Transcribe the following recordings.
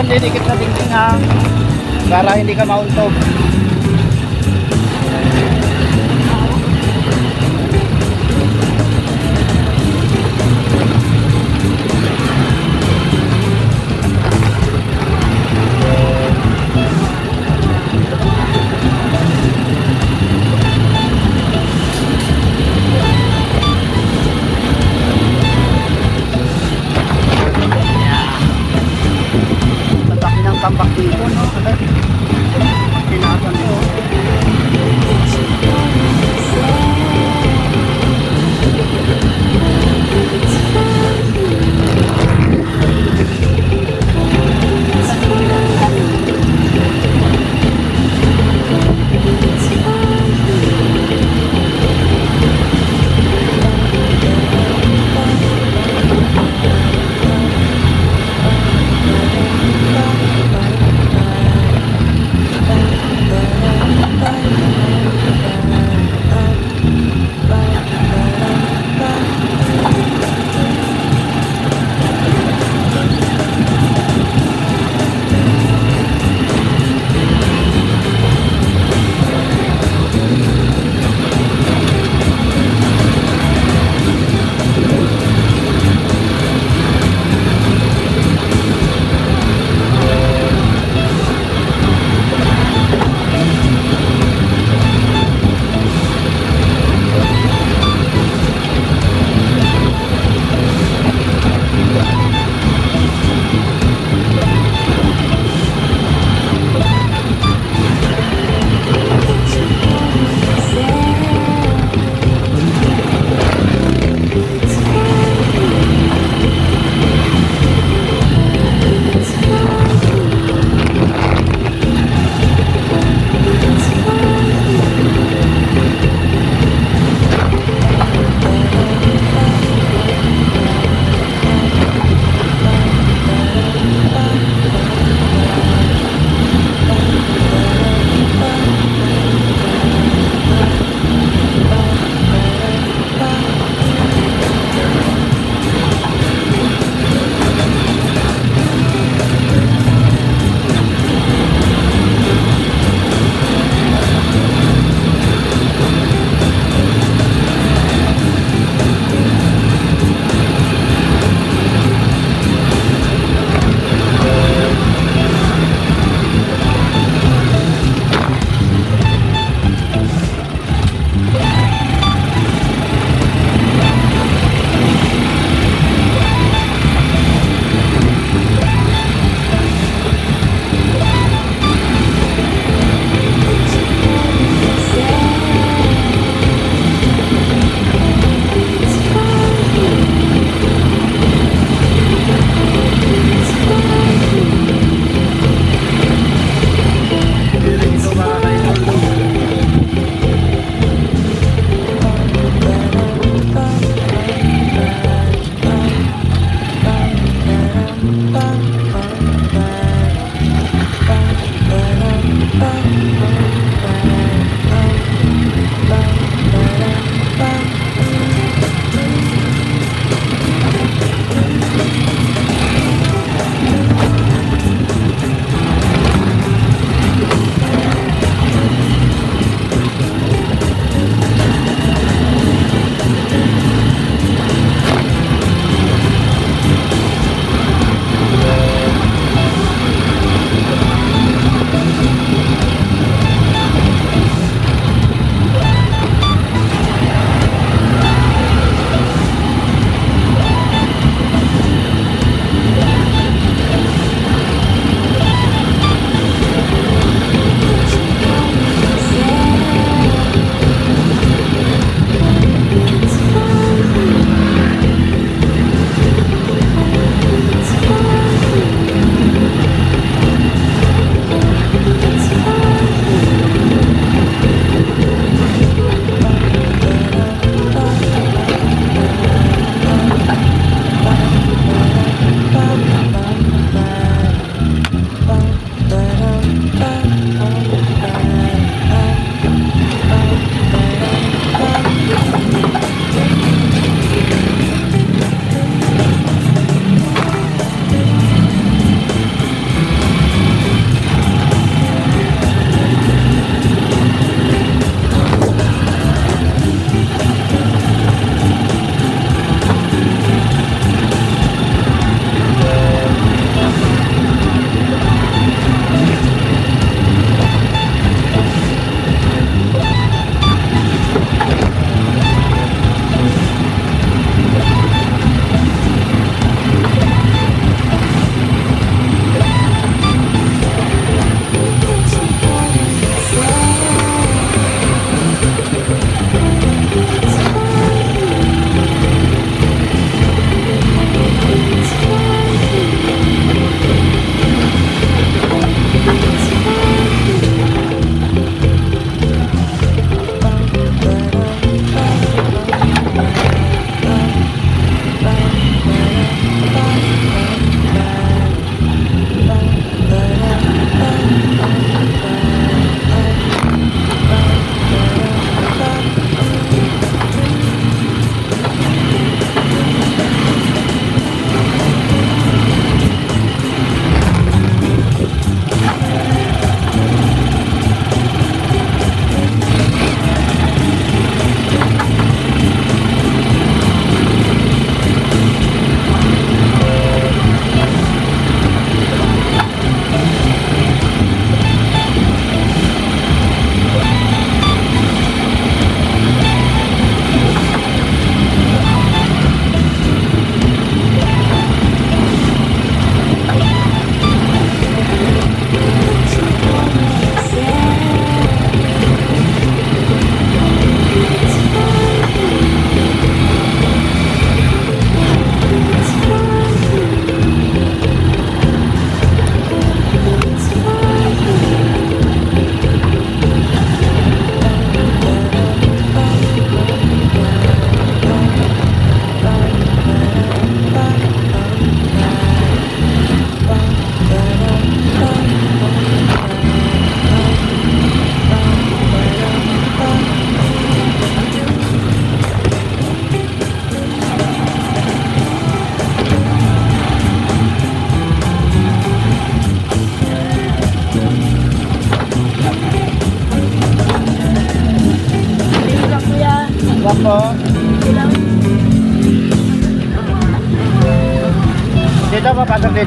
kang didikit na dingding ha. Para hindi ka mauntog. Dito, no? Tinasan mo. po.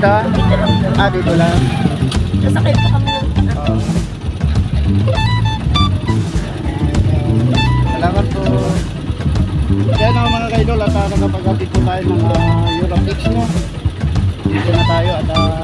Pasok dito. Ah, dito lang. Nasakay pa kami ng Oo. Salamat po. Kaya na mga kaidol at uh, nakapag-atid po tayo ng uh, Eurofix no. Dito na tayo at uh,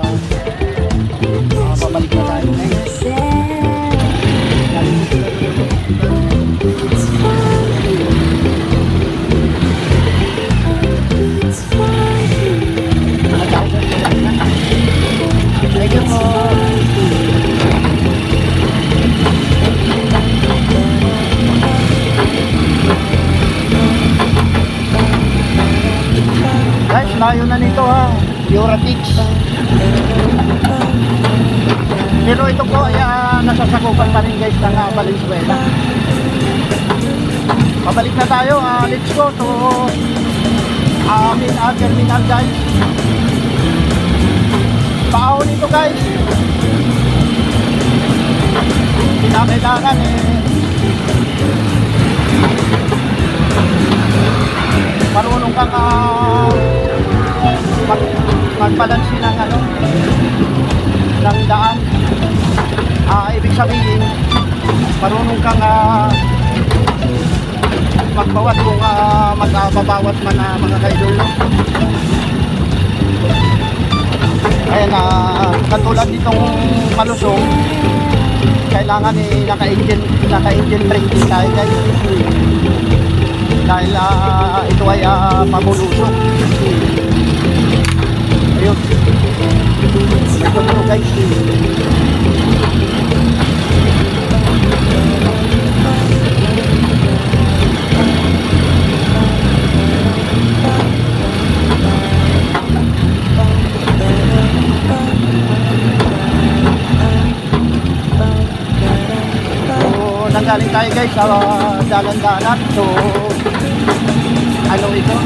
Layo na nito ha. Euratix. Pero ito po ay ah, nasasakupan pa rin guys ng uh, Valenzuela. Pabalik na tayo. ah, let's go to uh, main uh, terminal guys. Paahon ito guys. Hindi na kailangan eh. marunong kang uh, mag, magbalansi ng ano ng daan. Ah ibig sabihin marunong kang uh, magbawat kung uh, magbabawat man na mga kaidol no? ayan uh, katulad nitong malusong kailangan eh naka-engine naka-engine brake din tayo guys. Dahil ah, ito ay uh, pamulusok ayun ito po guys So, nanggaling tayo guys sa dalan-dalan. So, ano ito?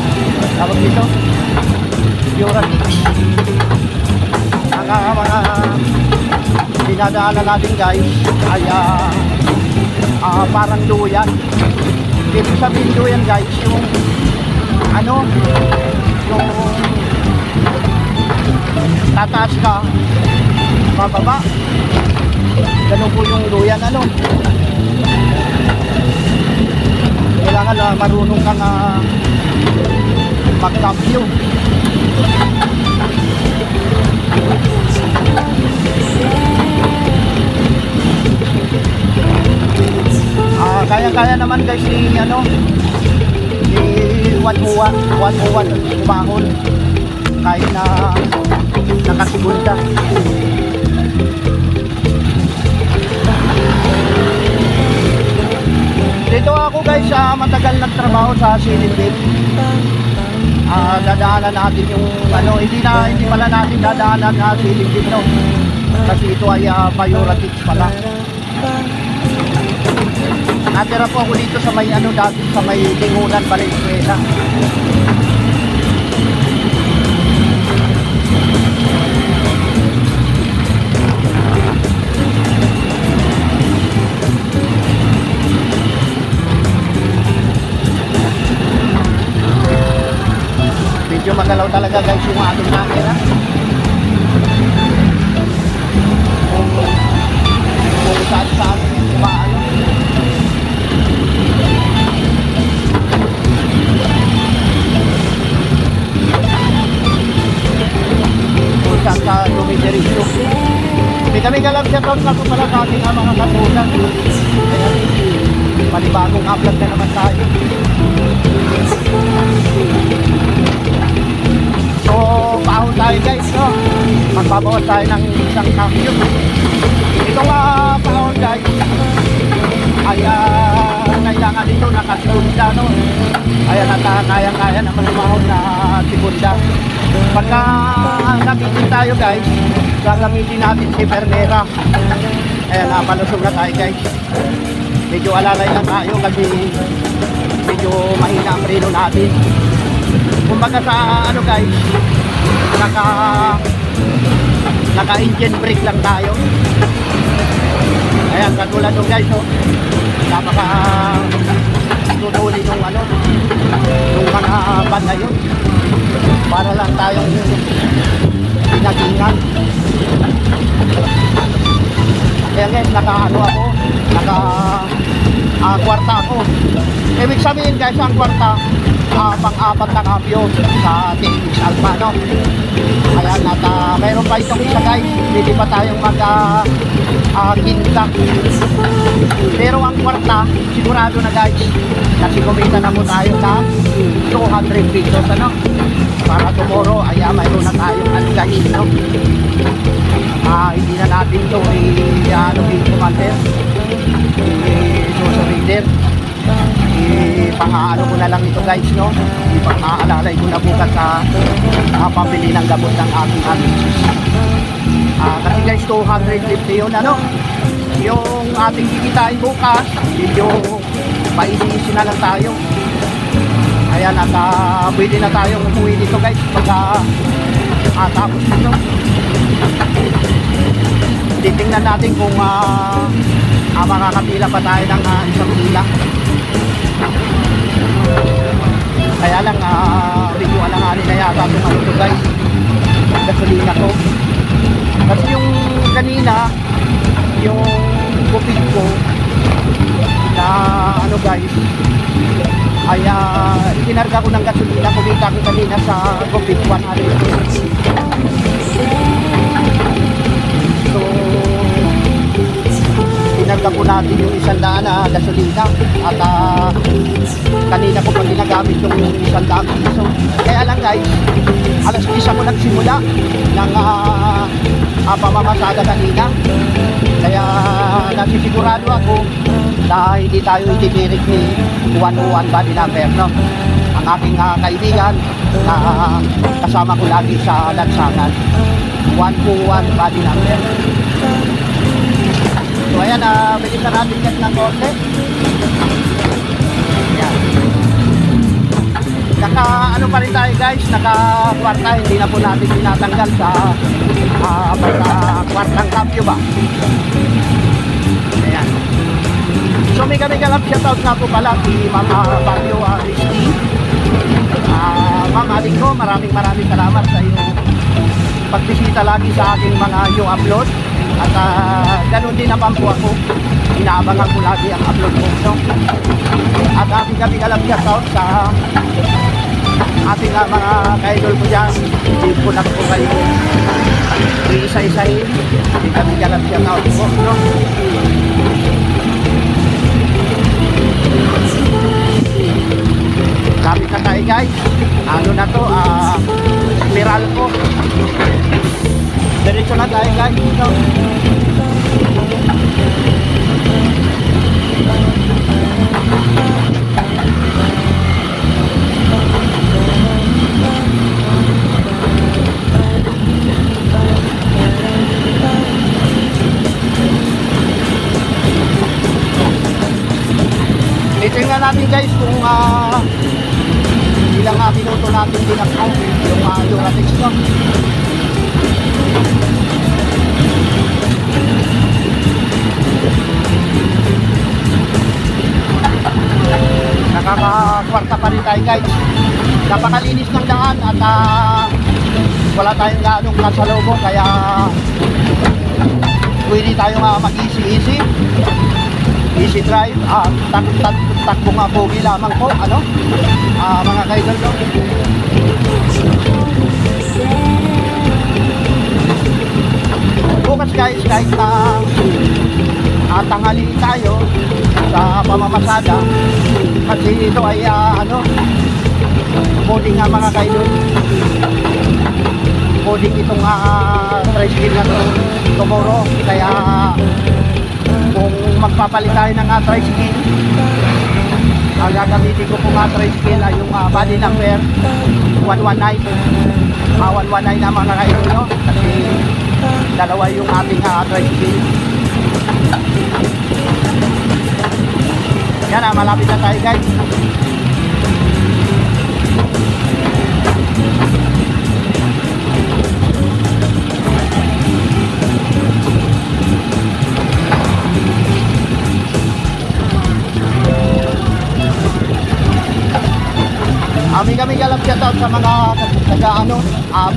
Tawag dito? Euratix. Ang ah, mga dinadaanan natin guys ay ah, ah, parang duyan. Ibig sabihin duyan guys, yung ano, yung tataas ka, bababa. Ganun po yung duyan ano. Kailangan na marunong kang uh, mag-top view. Ah, kaya-kaya naman guys ni ano ni Juan Juan umahon kahit na nakasegunda. Dito ako guys, ah, matagal nagtrabaho sa Silindin. Ah, dadaanan natin yung ano, hindi na hindi pala natin dadaanan na Silindin no. Kasi ito ay uh, Mayoratics pala. Natira po ako dito sa may ano dati sa may Lingunan, Valenzuela. Magalaw talaga guys yung ating camera. Kung, saan saan umaano. Kung saan sa dumidiretso. Hindi kami galang shoutout na po pala sa ating mga. Kaya panibagong upload na naman tayo. Magbabawas tayo ng isang cambio. Itong uh, paahon guys, ay uh, kailangan dito nakasigunda, no? Ayan, at uh, kaya-kaya naman umahon na sigunda. Pagka nabitin tayo guys, gagamitin natin si Pernera. Ayan, uh, palusog na tayo guys. Medyo alalay lang tayo kasi medyo mahina ang relo natin kumbaga sa ano guys naka naka engine brake lang tayo ayan katulad nung guys oh napaka pagtutuli nung ano, nung mga ban na yun. Para lang tayong pinagingan. Kaya guys, naka-ano ako, naka ah, kwarta ako. Ibig sabihin guys, ang kwarta, ah, pang-apat na kapyo sa TX Alpha, no? Ayan, at ah, mayroon pa itong isa guys, hindi pa tayong mag ah, ah, kinta. Pero ang kwarta, sigurado na guys, kasi kumita na po tayo ng 200 pesos, ano? Para tomorrow, ay ah, mayroon na tayong alkahin, no? Ah, hindi na natin ito i ano yung commander. I reader. I pang-aano ko na lang ito guys, no? I pang-aalalay ko na bukas sa pambili ng gamot ng aking amis. Ah, kasi guys, 250 yun, ano? Yung ating kikitain bukas, yung painisin na lang tayo. Ayan, at ah, pwede na tayong umuwi dito guys pagka ah, tapos nito titingnan natin kung uh, uh, makakapila pa tayo ng ah, isang pila. Lang, uh, medyo alanganin na yata itong ano to guys. Gasolina ko. Kasi yung kanina, yung kupit ko, na ano guys, ay uh, ikinarga ko ng gasolina. Kumita ko kanina sa kupit 100. Pinagka po natin yung isang daan na gasolina at ah, kanina ko pa ginagamit yung isang daan piso. Kaya lang guys, alas 10 ako nagsimula ng ah, ah, pamamasada kanina. Kaya nasisigurado ako na hindi tayo ititirik ni 101 body number, no? Ang aking ah, kaibigan na kasama ko lagi sa lansangan. 121 body number. So ayan, uh, bilisan natin yan ng konti. Ayan. Naka ano pa rin tayo guys, naka kwarta, hindi na po natin tinatanggal sa uh, basta kwartang kapyo ba. Ayan. So may kami kalap shoutout nga po pala si Mama Bagyo uh, Christy. Ah, Ma'am Aling ko, maraming maraming salamat sa iyong pagbisita lagi sa aking mga yung upload at uh, ganun din naman po ako inaabangan ko lagi ang upload ko no? at aking gabi alam shoutout sa ating uh, mga ka-idol ko dyan hindi ko na po kayo iisa-isahin hindi kami alam shoutout po no? Lapit na tayo guys. Ano na to? Ah, spiral ko. Diretso na tayo guys. Ito. Titingnan natin guys kung ah ilang uh, minuto natin dinakal yung uh, Duratex ko. Nakakakwarta pa rin tayo guys. Napakalinis ng daan at ah, wala tayong gaanong kasalubong kaya pwede tayo uh, mag-easy-easy. Easy drive ah tak tak takbo nga pogi lamang po ano? Ah mga kaidol no? Bukas guys kahit na ah, tanghali tayo sa pamamasada. Kasi ito ay ah, ano coding nga mga kaidol coding itong uh, tricycle na to tomorrow. Kaya kung magpapalit tayo ng uh, tricycle ang gagamitin ko pong uh, tricycle ay yung uh, body number 119 uh, 119 na mga kaidol no? kasi dalawa yung ating uh, tricycle yan ah, malapit na tayo guys. Mega mega love shoutout sa mga taga ano, uh,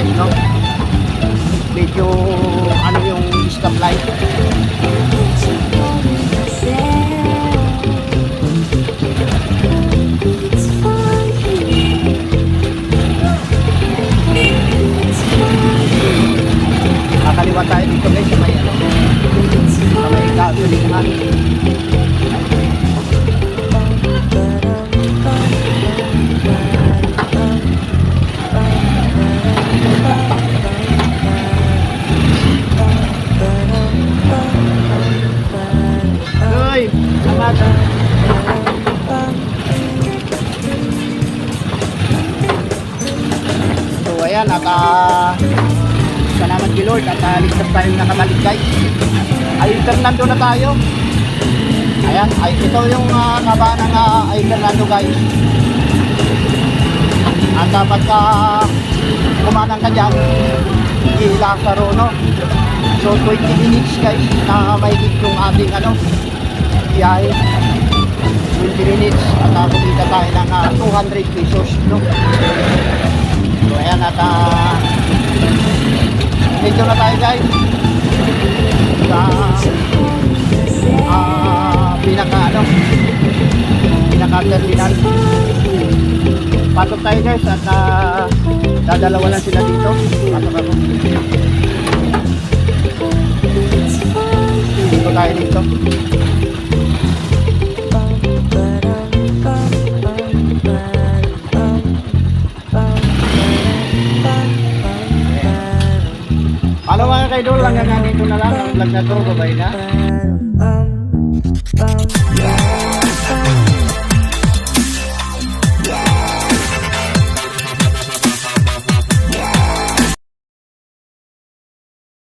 Toda. no? Medyo ano yung stoplight. Kakaliwa So ayan at uh, salamat kay Lord at uh, ligtas tayong nakabalik guys. Ay Fernando na tayo. Ayan, ay ito yung uh, kaba ng uh, ay Fernando guys. At dapat ka kumanang ka dyan, hila sa no? So 20 minutes guys na may yung ating ano, biyahe. 20 minutes at uh, kumita tayo ng uh, 200 pesos no? Ayan at uh, medyo na tayo guys. Sa ah pinaka ano pinaka terminal. Pasok tayo guys at uh, dadalawa lang sila dito. Pasok ako. Dito tayo dito Kaidol hanggang ganito na lang. Ang vlog na to babay na